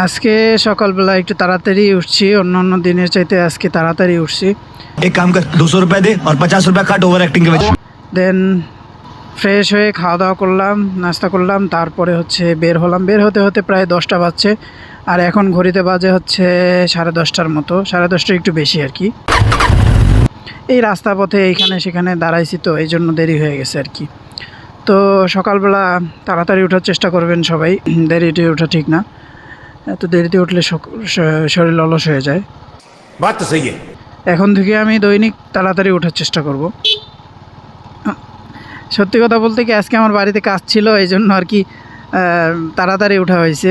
আজকে সকালবেলা একটু তাড়াতাড়ি উঠছি অন্য অন্য দিনের চাইতে আজকে তাড়াতাড়ি উঠছি। এক কাম কর দুশো রুপিয়া দে আর পঞ্চাশ রুপিয়া cut over acting then fresh হয়ে খাওয়া দাওয়া করলাম নাস্তা করলাম তারপরে হচ্ছে বের হলাম। বের হতে হতে প্রায় দশটা বাজছে আর এখন ঘড়িতে বাজে হচ্ছে সাড়ে দশটার মতো সাড়ে দশটা একটু বেশি আর কি। এই রাস্তা পথে এইখানে সেখানে দাঁড়াইছি তো এই জন্য দেরি হয়ে গেছে আর কি। তো সকালবেলা তাড়াতাড়ি ওঠার চেষ্টা করবেন সবাই দেরি উঠে ওঠা ঠিক না। এত দেরিতে উঠলে শরীর অলস হয়ে যায়। এখন থেকে আমি দৈনিক তাড়াতাড়ি ওঠার চেষ্টা করব। সত্যি কথা বলতে কি আজকে আমার বাড়িতে কাজ ছিল এই জন্য আর কি তাড়াতাড়ি ওঠা হয়েছে।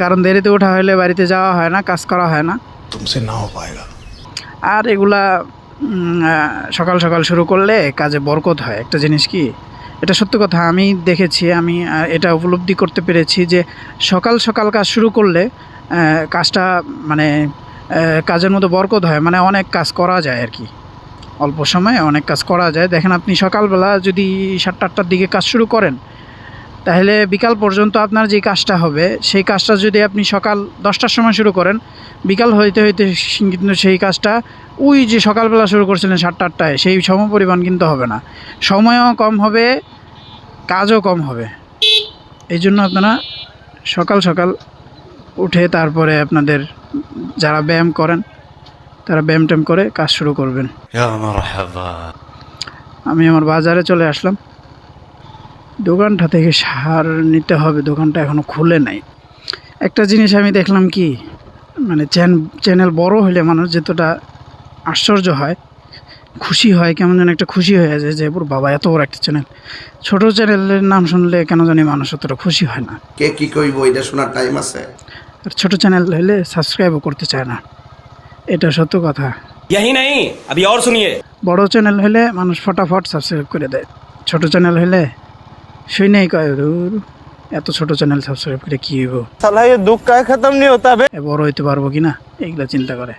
কারণ দেরিতে ওঠা হলে বাড়িতে যাওয়া হয় না কাজ করা হয় না। আর এগুলা সকাল সকাল শুরু করলে কাজে বরকত হয়। একটা জিনিস কি এটা সত্য কথা, আমি দেখেছি, আমি এটা উপলব্ধি করতে পেরেছি যে সকাল সকাল কাজ শুরু করলে কাজটা মানে কাজের মতো বরকত হয় মানে অনেক কাজ করা যায় আর কি। অল্প সময়ে অনেক কাজ করা যায়। দেখেন আপনি সকালবেলা যদি সাতটা আটটার দিকে কাজ শুরু করেন, তাহলে বিকাল পর্যন্ত আপনার যে কাজটা হবে, সেই কাজটা যদি আপনি সকাল দশটার সময় শুরু করেন, বিকাল হইতে হইতে কিন্তু সেই কাজটা ওই যে সকালবেলা শুরু করছিলেন সাতটা আটটায়, সেই সম পরিমাণ কিন্তু হবে না। সময়ও কম হবে কাজও কম হবে। এই জন্য আপনারা সকাল সকাল উঠে তারপরে আপনাদের যারা ব্যায়াম করেন তারা ব্যায়াম ট্যাম করে কাজ শুরু করবেন। আমি আমার বাজারে চলে আসলাম। দোকানটা থেকে সার নিতে হবে দোকানটা এখনও খুলে নাই। একটা জিনিস আমি দেখলাম কি মানে চ্যান চ্যানেল বড় হলে মানুষ যেতটা আশ্চর্য হয় খুশি হয় কেমন যেন একটা খুশি হয়ে যায় যে ওর বাবা এত বড় একটা চ্যানেল ছোটো চ্যানেলের নাম শুনলে কেন জানি মানুষ অতটা খুশি হয় না কে কি কইব এটা শোনার টাইম আছে আর ছোটো চ্যানেল হলে সাবস্ক্রাইবও করতে চায় না এটা সত্য কথা यही नहीं अभी और सुनिए বড় চ্যানেল হলে মানুষ ফটাফট সাবস্ক্রাইব করে দেয় ছোট চ্যানেল হলে শুনেই কয় দূর এত ছোট চ্যানেল সাবস্ক্রাইব করে কী হইব साला ये दुख का खत्म नहीं होता बे এ বড় হইতে পারবো কি না এইগুলো চিন্তা করে